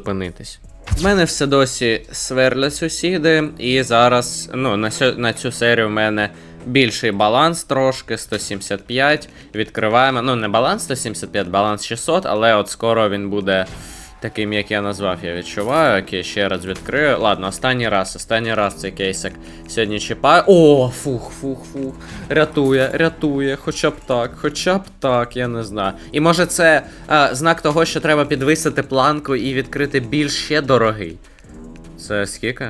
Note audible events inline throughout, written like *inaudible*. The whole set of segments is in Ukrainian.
зупинитись. В мене все досі сверлять сусіди, і зараз ну, на, сьо- на цю серію в мене більший баланс трошки, 175. Відкриваємо. Ну, не баланс 175, баланс 600, але от скоро він буде таким, як я назвав, я відчуваю. Окей, ще раз відкрию. Ладно, останній раз, останній раз цей кейсик сьогодні чіпаю. О, фух, фух, фух. Рятує, рятує, хоча б так, хоча б так, я не знаю. І може це а, знак того, що треба підвисити планку і відкрити більш ще дорогий. Це скільки?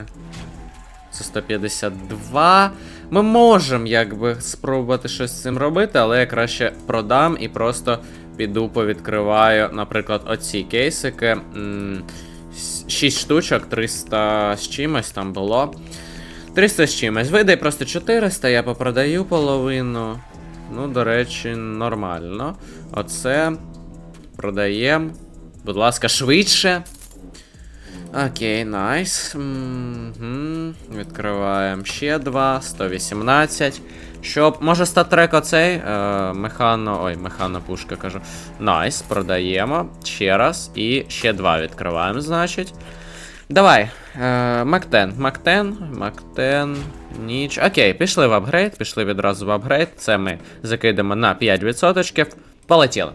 Це 152. Ми можемо якби спробувати щось з цим робити, але я краще продам і просто піду повідкриваю, наприклад, оці кейсики. М, 6 штучок, 300 з чимось там було. 300 з чимось. Видай просто 400, я попродаю половину. Ну, до речі, нормально. Оце продаємо. Будь ласка, швидше. Окей, найс. Відкриваємо ще два, 118. Щоб. Може статрек оцей? Е, механо. Ой, механо пушка кажу. Найс, продаємо. Ще раз. І ще два відкриваємо, значить. Давай. Е, Мактен. Мактен. Мактен. Ніч. Окей, пішли в апгрейд. Пішли відразу в апгрейд. Це ми закидемо на 5%. Полетіли.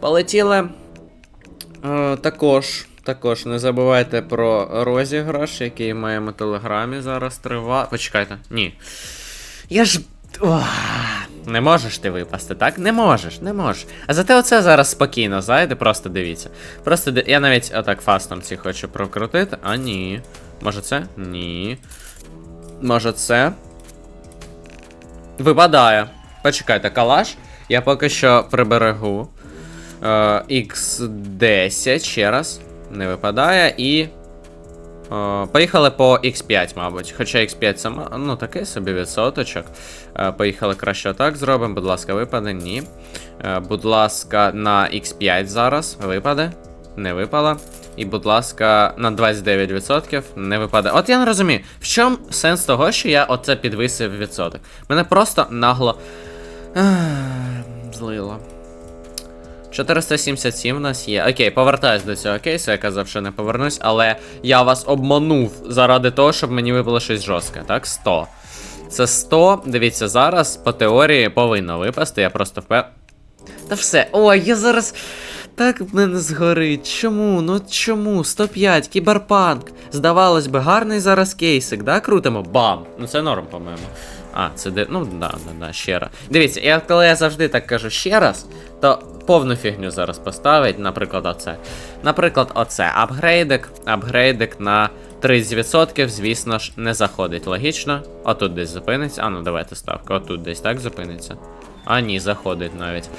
Полетіли. Е, також, також не забувайте про розіграш, який маємо в телеграмі зараз триває. Почекайте, ні. Я ж. Не можеш ти випасти, так? Не можеш, не можеш. А зате оце зараз спокійно, зайде, просто дивіться. Просто я навіть отак фастом ці хочу прокрутити. А ні. Може це? Ні. Може це? Випадає. Почекайте, калаш. Я поки що приберегу. Е, X10 ще раз. Не випадає. І. Е, поїхали по X5, мабуть. Хоча X5 сама. Ну, такий собі відсоточок. Е, поїхали краще отак зробимо. Будь ласка, випаде. Ні. Е, будь ласка, на X5 зараз. Випаде. Не випала. І, будь ласка, на 29% не випаде. От я не розумію, в чому сенс того, що я оце підвисив відсоток. Мене просто нагло. Злило. 477 у нас є. Окей, повертаюсь до цього кейсу, я казав, що не повернусь, але я вас обманув заради того, щоб мені випало щось жорстке, так? 100. Це 100. Дивіться, зараз по теорії повинно випасти, я просто впев. Та все. Ой, я зараз. Так в мене згорить. Чому? Ну чому? 105, кіберпанк. Здавалось би, гарний зараз кейсик, да? Крутимо. Бам! Ну це норм, по-моєму. А, це де. Ну, да, да, да, ще раз. Дивіться, я коли я завжди так кажу ще раз, то повну фігню зараз поставить, наприклад, оце. Наприклад, оце. Апгрейдик, апгрейдик на 30%, звісно ж, не заходить. Логічно. Отут десь зупиниться. А, ну давайте ставка. Отут десь так зупиниться. А, ні, заходить навіть.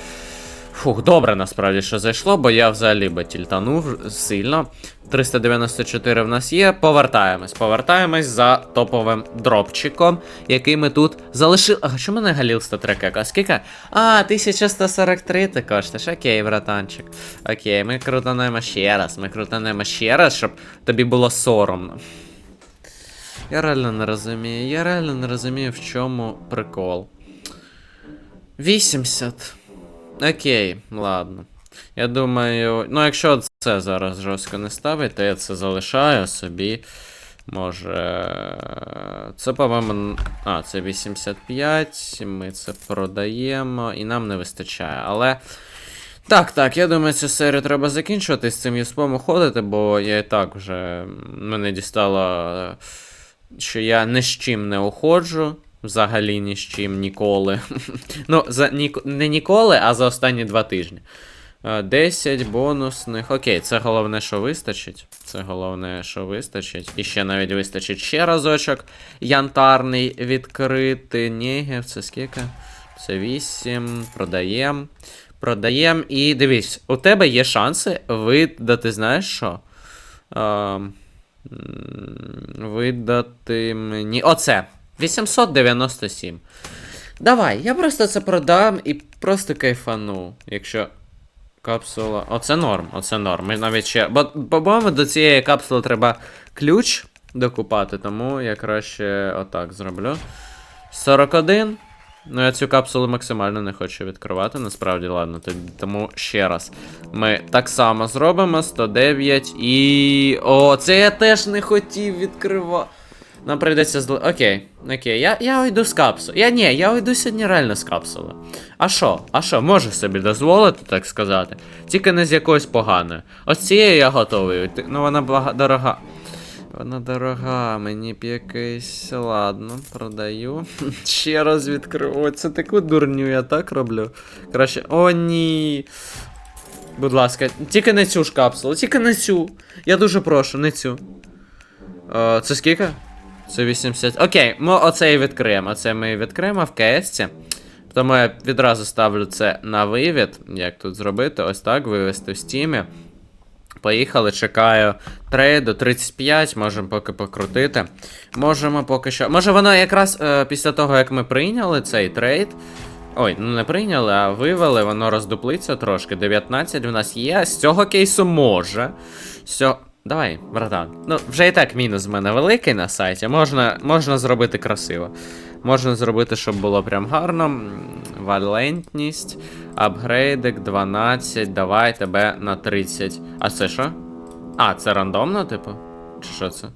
Фух, добре насправді, що зайшло, бо я взагалі би тільтанув сильно. 394 в нас є. Повертаємось. Повертаємось за топовим дропчиком, який ми тут залишили. А що мене галіл статрекек? А скільки? А, 1143 ти коштуєш. Окей, братанчик. Окей, ми крутанемо ще раз. Ми крутанемо ще раз, щоб тобі було соромно. Я реально не розумію. Я реально не розумію, в чому прикол. 80. Окей, ладно. Я думаю, ну якщо це зараз жорстко не ставить, то я це залишаю собі. Може. Це, по-моєму. А, це 85. Ми це продаємо і нам не вистачає. Але. Так, так, я думаю, цю серію треба закінчувати з цим юспом уходити, бо я і так вже. Мене дістало, що я ні з чим не уходжу. Взагалі ні з чим ніколи. *laughs* ну, за, ні, не ніколи, а за останні два тижні. Е, 10 бонусних. Окей, це головне, що вистачить. Це головне, що вистачить. І ще навіть вистачить ще разочок. Янтарний відкрити. Нігів, це скільки? Це 8. Продаємо. Продаємо. І дивись, у тебе є шанси видати, знаєш що? М, видати мені. Оце. 897. Давай, я просто це продам і просто кайфану. Якщо. Капсула. Оце норм, оце норм. Ми навіть ще. Бо, по-моєму, до цієї капсули треба ключ докупати, тому я краще отак зроблю. 41. Ну, я цю капсулу максимально не хочу відкривати, насправді, ладно, тому ще раз. Ми так само зробимо 109 і. О, це я теж не хотів відкривати. Нам прийдеться зли. Окей, окей, я, я уйду з капсули. Я ні, я уйду сьогодні реально з капсули. А що? А що, можу собі дозволити, так сказати. Тільки не з якоюсь поганою. Ось цією я готовий. Ну вона блага... дорога. Вона дорога, мені б якийсь. Ладно, продаю. *laughs* Ще раз відкрив. О, це таку дурню я так роблю. Краще. О, ні. Будь ласка, тільки не цю ж капсулу, тільки не цю. Я дуже прошу, не цю. Е, це скільки? Це 80. Окей, ми оце і відкриємо. Оце ми відкриємо в КС. Тому я відразу ставлю це на вивід. Як тут зробити? Ось так, вивести в стімі. Поїхали, чекаю трейду 35, можемо поки покрутити. Можемо поки що. Може воно якраз е, після того, як ми прийняли цей трейд. Ой, ну не прийняли, а вивели, воно роздуплиться трошки. 19 в нас є. З цього кейсу може. Сьо... Давай, братан. Ну, вже і так мінус в мене великий на сайті. Можна, можна зробити красиво. Можна зробити, щоб було прям гарно. Валентність. Апгрейдик 12. Давай тебе на 30. А це що? А, це рандомно, типу? Чи що це?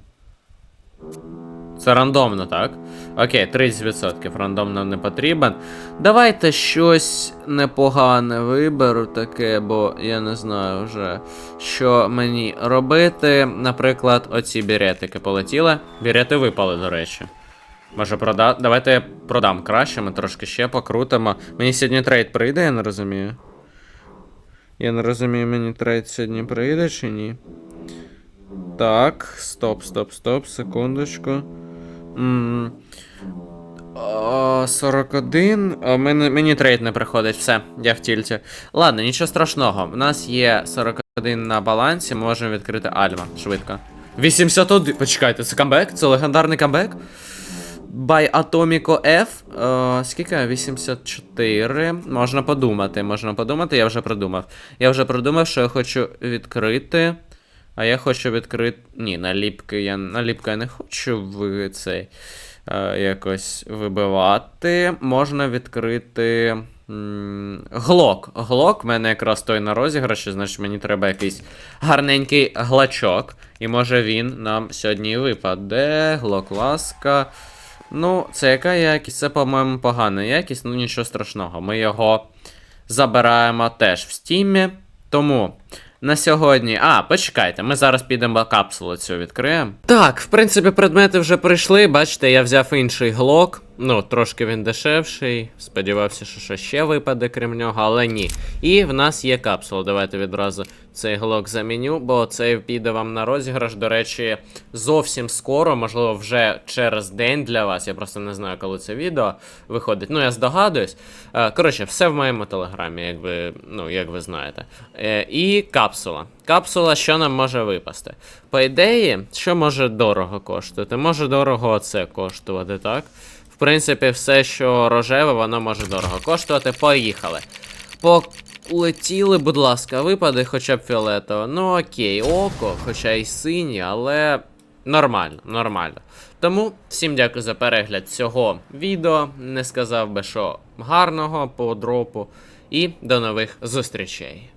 Це рандомно, так? Окей, 30% рандомно не потрібен. Давайте щось непогане виберу таке, бо я не знаю вже, що мені робити. Наприклад, оці біретики полетіли. Бірети випали, до речі. Може продати. Давайте я продам краще, ми трошки ще покрутимо. Мені сьогодні трейд прийде, я не розумію. Я не розумію, мені трейд сьогодні прийде чи ні. Так, стоп, стоп, стоп, секундочку. М, о, 41. О, мені, мені трейд не приходить, все, я в тільті. Ладно, нічого страшного. У нас є 41 на балансі, можемо відкрити Альма. Швидко. 81. Почекайте, це камбек? Це легендарний камбек? By Atomico F. Е, скільки? 84. Можна подумати, можна подумати, я вже придумав. Я вже придумав, що я хочу відкрити. А я хочу відкрити. Ні, наліпки я наліпки я не хочу в цей е, якось вибивати. Можна відкрити. Глок. Глок в мене якраз той на розіграші, значить мені треба якийсь гарненький глачок. І може він нам сьогодні випаде. Глок ласка. Ну, це яка якість? Це, по-моєму, погана якість, ну нічого страшного. Ми його забираємо теж в стімі. Тому на сьогодні. А, почекайте, ми зараз підемо капсулу цю відкриємо. Так, в принципі, предмети вже прийшли. Бачите, я взяв інший глок. Ну, трошки він дешевший. Сподівався, що ще випаде, крім нього, але ні. І в нас є капсула. Давайте відразу цей глок заміню, бо цей піде вам на розіграш. До речі, зовсім скоро, можливо, вже через день для вас. Я просто не знаю, коли це відео виходить. Ну, я здогадуюсь. Е, Коротше, все в моєму телеграмі, як ви, ну, як ви знаєте. Е, І капсула. Капсула, що нам може випасти? По ідеї, що може дорого коштувати? Може дорого оце коштувати, так? В принципі, все, що рожеве, воно може дорого коштувати. Поїхали. Полетіли, будь ласка, випади хоча б фіолетово. Ну окей, око, хоча й синє, але нормально, нормально. Тому всім дякую за перегляд цього відео. Не сказав би, що гарного по дропу. І до нових зустрічей.